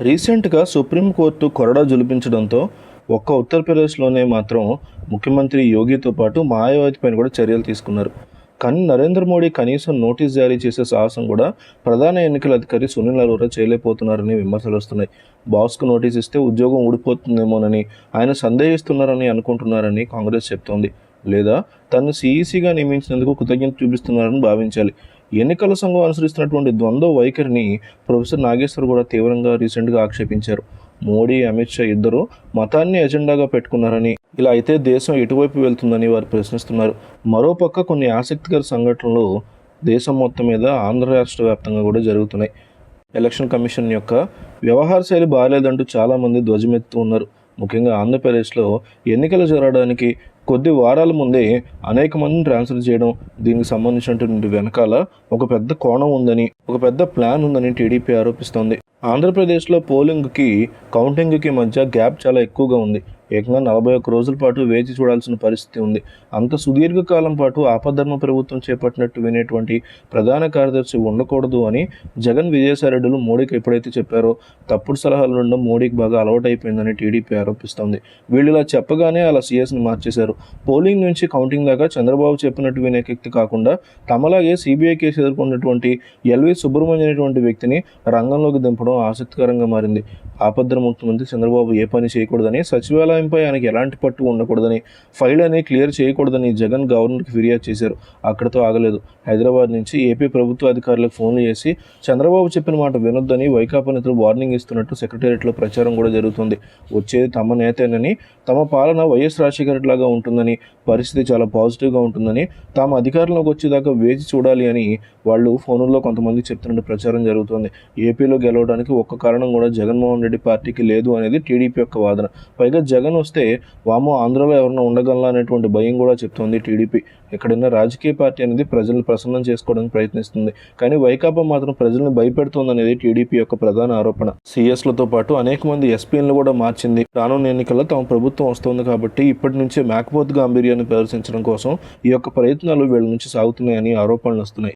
రీసెంట్గా సుప్రీంకోర్టు కొరడా జులిపించడంతో ఒక్క ఉత్తరప్రదేశ్లోనే మాత్రం ముఖ్యమంత్రి యోగితో పాటు మాయావతి పైన కూడా చర్యలు తీసుకున్నారు. కానీ నరేంద్ర మోడీ కనీసం నోటీస్ జారీ చేసే సాహసం కూడా ప్రధాన ఎన్నికల అధికారి సునీల్ అరోరా చేయలేకపోతున్నారని విమర్శలు వస్తున్నాయి. బాస్కు నోటీస్ ఇస్తే ఉద్యోగం ఊడిపోతుందేమోనని ఆయన సందేహిస్తున్నారని అనుకుంటున్నారని కాంగ్రెస్ చెప్తోంది. లేదా తను సీఈసీగా నియమించినందుకు కృతజ్ఞత చూపిస్తున్నారని భావించాలి. ఎన్నికల సంఘం అనుసరిస్తున్నటువంటి ద్వంద్వ వైఖరిని ప్రొఫెసర్ నాగేశ్వర్ కూడా తీవ్రంగా రీసెంట్గా ఆక్షేపించారు. మోడీ అమిత్ షా ఇద్దరు మతాన్ని ఎజెండాగా పెట్టుకున్నారని ఇలా అయితే దేశం ఎటువైపు వెళ్తుందని వారు ప్రశ్నిస్తున్నారు. మరోపక్క కొన్ని ఆసక్తికర సంఘటనలు దేశం మొత్తం మీద ఆంధ్ర రాష్ట్ర వ్యాప్తంగా కూడా జరుగుతున్నాయి. ఎలక్షన్ కమిషన్ యొక్క వ్యవహార శైలి బాగాలేదంటూ చాలామంది ధ్వజమెత్తుతూ ఉన్నారు ముఖ్యంగా ఆంధ్రప్రదేశ్లో ఎన్నికలు జరగడానికి కొద్ది వారాల ముందే అనేక మందిని ట్రాన్స్ఫర్ చేయడం దీనికి సంబంధించినటువంటి వెనకాల ఒక పెద్ద కోణం ఉందని ఒక పెద్ద ప్లాన్ ఉందని టీడీపీ ఆరోపిస్తోంది. ఆంధ్రప్రదేశ్లో పోలింగ్కి కౌంటింగ్కి మధ్య గ్యాప్ చాలా ఎక్కువగా ఉంది. ఏకంగా నలభై ఒక్క రోజుల పాటు వేచి చూడాల్సిన పరిస్థితి ఉంది. అంత సుదీర్ఘకాలం పాటు ఆపద్ధర్మ ప్రభుత్వం చేపట్టినట్టు వినేటువంటి ప్రధాన కార్యదర్శి ఉండకూడదు అని జగన్ విజయసాయిరెడ్డిలు మోడీకి ఎప్పుడైతే చెప్పారో తప్పుడు సలహాలు ఉండడం మోడీకి బాగా అలవాటైపోయిందని టీడీపీ ఆరోపిస్తోంది. వీళ్ళు ఇలా చెప్పగానే అలా సీఎస్ని మార్చేశారు. పోలింగ్ నుంచి కౌంటింగ్ దాకా చంద్రబాబు చెప్పినట్టు వినే వ్యక్తి కాకుండా తమలాగే సిబిఐ కేసు ఎదుర్కొన్నటువంటి ఎల్వి సుబ్రహ్మణ్యం అనేటువంటి వ్యక్తిని రంగంలోకి దింపడం ఆసక్తికరంగా మారింది. ఆపద్ధర ముఖ్యమంత్రి చంద్రబాబు ఏ పని చేయకూడదని సచివాలయంపై ఆయనకి ఎలాంటి పట్టు ఉండకూడదని ఫైల్ అనే క్లియర్ చేయకూడదని జగన్ గవర్నర్కి ఫిర్యాదు చేశారు. అక్కడితో ఆగలేదు. హైదరాబాద్ నుంచి ఏపీ ప్రభుత్వ అధికారులకు ఫోన్లు చేసి చంద్రబాబు చెప్పిన మాట వినొద్దని వైకాపా నేతలు వార్నింగ్ ఇస్తున్నట్టు సెక్రటేరియట్లో ప్రచారం కూడా జరుగుతుంది. వచ్చేది తమ నేతేనని తమ పాలన వైఎస్ రాజశేఖర లాగా ఉంటుందని పరిస్థితి చాలా పాజిటివ్గా ఉంటుందని తాము అధికారంలోకి వచ్చేదాకా వేచి చూడాలి అని వాళ్ళు ఫోనుల్లో కొంతమంది చెప్తున్నట్టు ప్రచారం జరుగుతుంది. ఏపీలో గెలవడానికి ఒక్క కారణం కూడా జగన్మోహన్ రెడ్డి పార్టీకి లేదు అనేది టీడీపీ యొక్క వాదన. పైగా జగన్ వస్తే వామో ఆంధ్రలో ఎవరైనా ఉండగలరా అనేటువంటి భయం కూడా చెప్తోంది టీడీపీ. ఎక్కడైనా రాజకీయ పార్టీ అనేది ప్రజలను ప్రసన్నం చేసుకోవడానికి ప్రయత్నిస్తుంది. కానీ వైకాపా మాత్రం ప్రజలను భయపెడుతోందనేది టీడీపీ యొక్క ప్రధాన ఆరోపణ. సీఎస్లతో పాటు అనేక మంది ఎస్పీలను కూడా మార్చింది. రానున్న ఎన్నికల్లో తమ ప్రభుత్వం వస్తుంది కాబట్టి ఇప్పటి నుంచే మేకపోతు గాంభీర్యాన్ని ప్రదర్శించడం కోసం ఈ యొక్క ప్రయత్నాలు వీళ్ళ నుంచి సాగుతున్నాయని ఆరోపణలు వస్తున్నాయి.